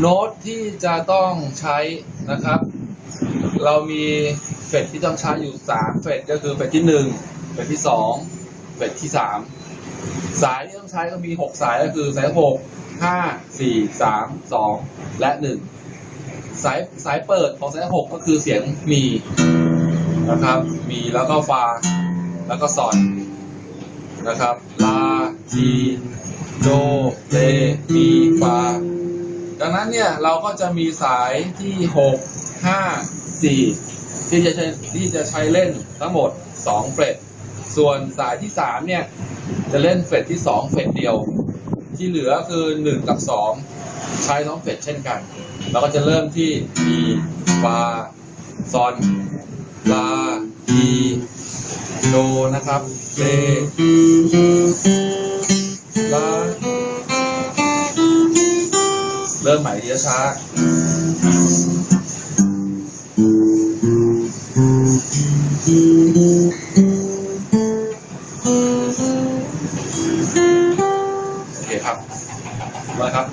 โน้ตที่จะต้องใช้นะครับ เรามีเฟดที่ต้องใช้อยู่สามเฟดก็คือเฟดที่หนึ่งเฟดที่สองเฟดที่สามสายที่ต้องใช้ก็มีหกสายก็คือสายหกห้าสี่สามสองและหนึ่งสายสายเปิดของสายหกก็คือเสียงมีนะครับ มีแล้วก็ฟา แล้วก็ซอนนะครับ ลาทีโดเรมีฟา ดังนั้นเนี่ยเราก็จะมีสายที่หกห้าสี่ที่จะใช้ที่จะใช้เล่นทั้งหมดสองเฟรตส่วนสายที่สามเนี่ย จะเล่นเฟรตที่สองเฟรตเดียว ที่เหลือคือหนึ่งกับสองใช้ท้องเฟรตเช่นกัน เราก็จะเริ่มที่มีฟาซอนลาทีโดนะครับเร เริ่มใหม่ทีละช้าโอเคครับมาครับ